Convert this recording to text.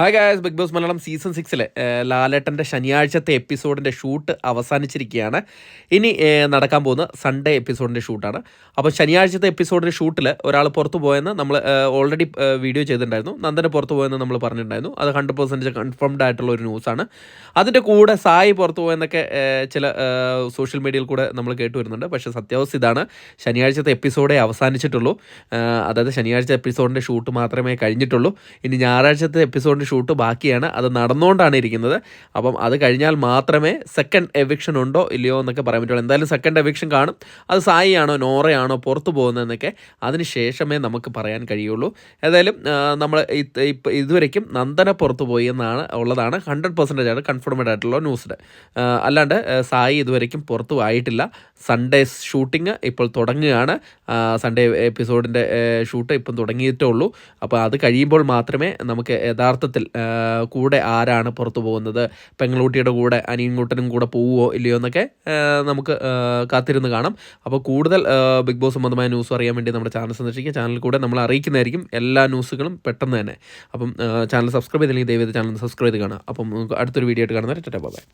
Hi guys Bigg Boss Malayalam season സിക്സിലെ ലാലേട്ടന്റെ ശനിയാഴ്ചത്തെ എപ്പിസോഡിന്റെ shoot അവസാനിച്ചിരിക്കുകയാണ്. ഇനി നടക്കാൻ പോകുന്ന സൺഡേ എപ്പിസോഡിന്റെ ഷൂട്ടാണ്. അപ്പോൾ ശനിയാഴ്ചത്തെ എപ്പിസോഡിന്റെ ഷൂട്ടിൽ ഒരാൾ പുറത്തു പോയെന്ന് നമ്മൾ ഓൾറെഡി വീഡിയോ ചെയ്തിട്ടുണ്ടായിരുന്നു. നന്ദനെ പുറത്തു പോയെന്ന് നമ്മൾ പറഞ്ഞിട്ടുണ്ടായിരുന്നു. അത് ഹൺഡ്രഡ് പെർസെന്റേജ് കൺഫേംഡ് ആയിട്ടുള്ള ഒരു ന്യൂസാണ് അതിന്റെ കൂടെ സായി പുറത്തു പോയെന്നൊക്കെ ചില സോഷ്യൽ മീഡിയയിൽ കൂടെ നമ്മൾ കേട്ടു വരുന്നുണ്ട്. പക്ഷേ സത്യാവസ്ഥ ഇതാണ് ശനിയാഴ്ചത്തെ എപ്പിസോഡേ അവസാനിച്ചിട്ടുള്ളൂ. അതായത് ശനിയാഴ്ച എപ്പിസോഡിന്റെ ഷൂട്ട് മാത്രമേ കഴിഞ്ഞിട്ടുള്ളൂ. ഇനി ഞായറാഴ്ചത്തെ എപ്പിസോഡിന്റെ ഷൂട്ട് ബാക്കിയാണ്. അത് നടന്നുകൊണ്ടാണ് ഇരിക്കുന്നത്. അപ്പം അത് കഴിഞ്ഞാൽ മാത്രമേ സെക്കൻഡ് എവിക്ഷൻ ഉണ്ടോ ഇല്ലയോ എന്നൊക്കെ പറയാൻ പറ്റുള്ളൂ. എന്തായാലും സെക്കൻഡ് എവിക്ഷൻ കാണും. അത് സായിയാണോ നോറയാണോ പുറത്തു പോകുന്നതെന്നൊക്കെ അതിന് ശേഷമേ നമുക്ക് പറയാൻ കഴിയുള്ളൂ. ഏതായാലും നമ്മൾ ഇതുവരയ്ക്കും നന്ദന പുറത്തു പോയി എന്നാണ് ഉള്ളതാണ്. ഹൺഡ്രഡ് പെർസെന്റേജ് ആണ് കൺഫേംഡ് ആയിട്ടുള്ള ന്യൂസിൽ അല്ലാണ്ട് സായി ഇതുവരയ്ക്കും പുറത്തു ആയിട്ടില്ല. സൺഡേ ഷൂട്ടിങ് ഇപ്പോൾ തുടങ്ങുകയാണ്. സൺഡേ എപ്പിസോഡിന്റെ ഷൂട്ട് ഇപ്പം തുടങ്ങിയിട്ടേ ഉള്ളൂ. അപ്പോൾ അത് കഴിയുമ്പോൾ മാത്രമേ നമുക്ക് യഥാർത്ഥത്തിൽ ആ, കൂടെ ആരാണ് പുറത്തു പോകുന്നത്? പെങ്ങളൂട്ടിയുടെ കൂടെ അനിയൻകുട്ടനും കൂടെ പോവുമോ ഇല്ലയോ എന്നൊക്കെ നമുക്ക് കാത്തിരുന്ന് കാണാം. അപ്പോൾ കൂടുതൽ ബിഗ് ബോസ് സംബന്ധമായ ന്യൂസ് അറിയാൻ വേണ്ടി നമ്മുടെ ചാനൽ സന്ദർശിക്കുക. ചാനലിൽ കൂടെ നമ്മൾ അറിയിക്കുന്നതായിരിക്കും എല്ലാ ന്യൂസുകളും പെട്ടെന്ന് തന്നെ. അപ്പം ചാനൽ സബ്സ്ക്രൈബ് ചെയ്തില്ലെങ്കിൽ ദയവേത് ചാനൽ സബ്സ്ക്രൈബ് ചെയ്ത് കാണാം അപ്പം അടുത്തൊരു വീഡിയോ ആയിട്ട് കാണുന്നവരെ ബൈ.